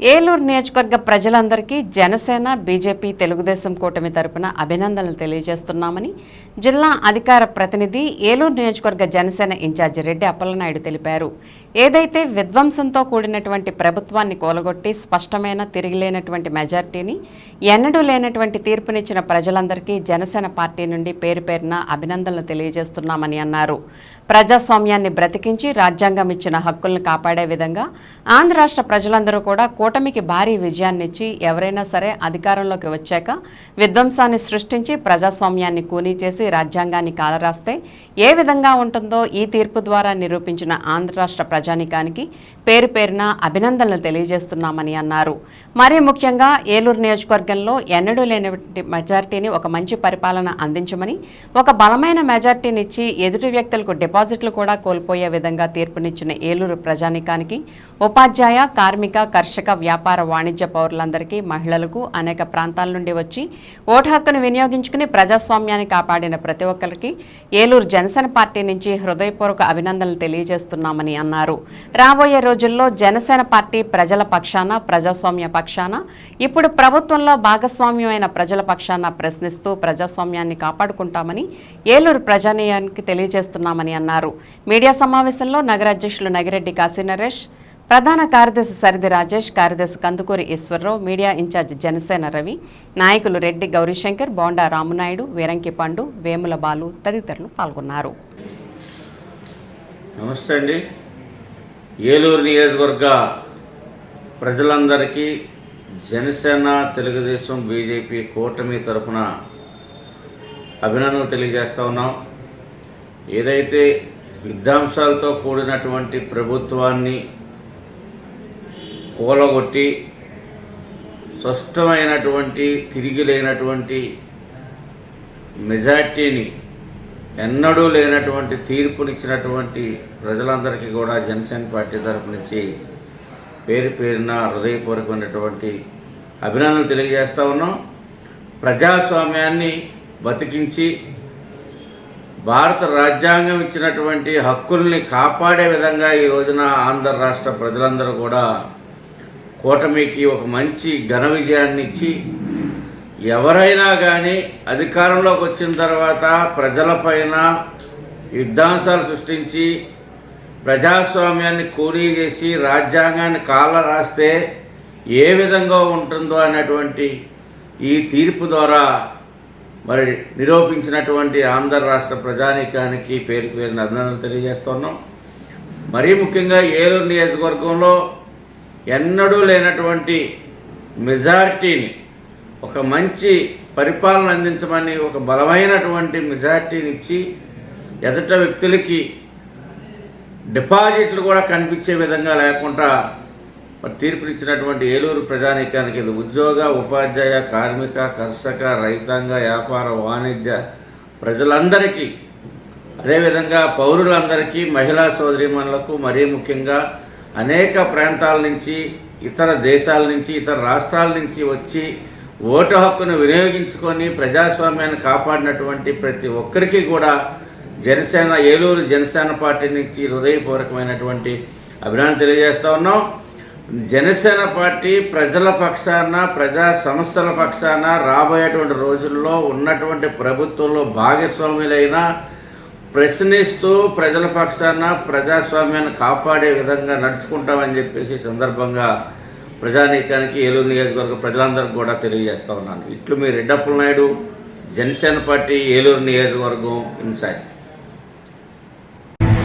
ఏలూరు నియోజకవర్గ ప్రజలందరికీ జనసేన బీజేపీ తెలుగుదేశం కూటమి తరపున అభినందనలు తెలియజేస్తున్నామని జిల్లా అధికార ప్రతినిధి ఏలూరు నియోజకవర్గ జనసేన ఇన్ఛార్జి రెడ్డి అప్పలనాయుడు తెలిపారు. ఏదైతే విధ్వంసంతో కూడినటువంటి ప్రభుత్వాన్ని కూలగొట్టి స్పష్టమైన తిరిగిలేనటువంటి మెజార్టీని ఎన్నడూ లేనటువంటి తీర్పునిచ్చిన ప్రజలందరికీ జనసేన పార్టీ నుండి పేరు పేరున అభినందనలు తెలియజేస్తున్నామని అన్నారు. ప్రజాస్వామ్యాన్ని బ్రతికించి రాజ్యాంగం ఇచ్చిన హక్కులను కాపాడే విధంగా ఆంధ్ర రాష్ట్ర ప్రజలందరూ కూడా కూటమికి భారీ విజయాన్నిచ్చి ఎవరైనా సరే అధికారంలోకి వచ్చాక విధ్వంసాన్ని సృష్టించి ప్రజాస్వామ్యాన్ని కూనీ చేసి రాజ్యాంగాన్ని కాలరాస్తే ఏ విధంగా ఉంటుందో ఈ తీర్పు ద్వారా నిరూపించిన ఆంధ్ర రాష్ట్ర రాజానికానికి పేరు పేరున అభినందనలు తెలియజేస్తున్నామని అన్నారు. మరీ ముఖ్యంగా ఏలూరు నియోజకవర్గంలో ఎన్నడూ లేని మెజార్టీని ఒక మంచి పరిపాలన అందించమని ఒక బలమైన మెజార్టీనిచ్చి ఎదుటి వ్యక్తులకు డిపాజిట్లు కూడా కోల్పోయే విధంగా తీర్పునిచ్చిన ఏలూరు ప్రజానికానికి ఉపాధ్యాయ కార్మిక కర్షక వ్యాపార వాణిజ్య పౌరులందరికీ మహిళలకు అనేక ప్రాంతాల నుండి వచ్చి ఓటు హక్కును వినియోగించుకుని ప్రజాస్వామ్యాన్ని కాపాడిన ప్రతి ఒక్కరికి ఏలూరు జనసేన పార్టీ నుంచి హృదయపూర్వక అభినందనలు తెలియజేస్తున్నామని అన్నారు. రాబోయే రోజుల్లో జనసేన పార్టీ ప్రజల పక్షాన ప్రజాస్వామ్య పక్షాన ఇప్పుడు ప్రభుత్వంలో భాగస్వామ్యమైన ప్రజల పక్షాన ప్రశ్నిస్తూ ప్రజాస్వామ్యాన్ని కాపాడుకుంటామని ఏలూరు ప్రజానీయానికి తెలియజేస్తున్నామని అన్నారు. మీడియా సమావేశంలో నగర అధ్యక్షులు నగిరెడ్డి కాశీనరేష్ ప్రధాన కార్యదర్శి సరిది రాజేష్ కార్యదర్శి కందుకూరి ఈశ్వరరావు మీడియా ఇన్ఛార్జ్ జనసేన రవి నాయకులు రెడ్డి గౌరీశంకర్ బోండా రామునాయుడు వీరంకి పండు వేముల బాలు తదితరులు పాల్గొన్నారు. నమస్తే అండి. ఏలూరు నియోజకవర్గ ప్రజలందరికీ జనసేన తెలుగుదేశం బీజేపీ కూటమి తరఫున అభినందనలు తెలియజేస్తూ ఉన్నాం. ఏదైతే విధ్వంసాలతో కూడినటువంటి ప్రభుత్వాన్ని కూలగొట్టి స్పష్టమైనటువంటి తిరిగి లేనటువంటి మెజార్టీని ఎన్నడూ లేనటువంటి తీర్పునిచ్చినటువంటి ప్రజలందరికీ కూడా జనసేన పార్టీ తరపు నుంచి పేరు పేరున హృదయపూర్వకమైనటువంటి అభినందనలు తెలియజేస్తూ ఉన్నాం. ప్రజాస్వామ్యాన్ని బతికించి భారత రాజ్యాంగం ఇచ్చినటువంటి హక్కుల్ని కాపాడే విధంగా ఈ రోజున ఆంధ్ర రాష్ట్ర ప్రజలందరూ కూడా కూటమికి ఒక మంచి ఘన విజయాన్ని ఇచ్చి ఎవరైనా కానీ అధికారంలోకి వచ్చిన తర్వాత ప్రజలపైన యుద్ధాంశాలు సృష్టించి ప్రజాస్వామ్యాన్ని కూలీ చేసి రాజ్యాంగాన్ని కాల రాస్తే ఏ విధంగా ఉంటుందో అనేటువంటి ఈ తీర్పు ద్వారా మరి నిరూపించినటువంటి ఆంధ్ర రాష్ట్ర ప్రజానీకానికి పేరు పేరున అభినందనలు తెలియజేస్తున్నాం. మరీ ముఖ్యంగా ఏలూరు నియోజకవర్గంలో ఎన్నడూ లేనటువంటి మెజారిటీని ఒక మంచి పరిపాలన అందించమని ఒక బలమైనటువంటి మెజారిటీని ఇచ్చి ఎదట వ్యక్తులకి డిపాజిట్లు కూడా కనిపించే విధంగా లేకుండా మరి తీర్పునిచ్చినటువంటి ఏలూరు ప్రజానీకానికి ఇది ఉద్యోగ ఉపాధ్యాయ కార్మిక కర్షక రైతాంగ వ్యాపార వాణిజ్య ప్రజలందరికీ అదేవిధంగా పౌరులందరికీ మహిళా సోదరిమణులకు మరీ ముఖ్యంగా అనేక ప్రాంతాల నుంచి ఇతర దేశాల నుంచి ఇతర రాష్ట్రాల నుంచి వచ్చి ఓటు హక్కును వినియోగించుకొని ప్రజాస్వామ్యాన్ని కాపాడినటువంటి ప్రతి ఒక్కరికి కూడా జనసేన ఏలూరు జనసేన పార్టీ నుంచి హృదయపూర్వకమైనటువంటి అభినందన తెలియజేస్తూ ఉన్నాం. జనసేన పార్టీ ప్రజల పక్షాన ప్రజా సమస్యల పక్షాన రాబోయేటువంటి రోజుల్లో ఉన్నటువంటి ప్రభుత్వంలో భాగస్వాములైన ప్రశ్నిస్తూ ప్రజల పక్షాన ప్రజాస్వామ్యాన్ని కాపాడే విధంగా నడుచుకుంటామని చెప్పేసి సందర్భంగా ప్రజానీకానికి ఏలూరు నియోజకవర్గ ప్రజలందరికీ కూడా తెలియజేస్తూ ఉన్నాను. ఇట్లు మీ రెడ్డప్పల నాయుడు జనసేన పార్టీ ఏలూరు నియోజకవర్గం ఇన్సైడ్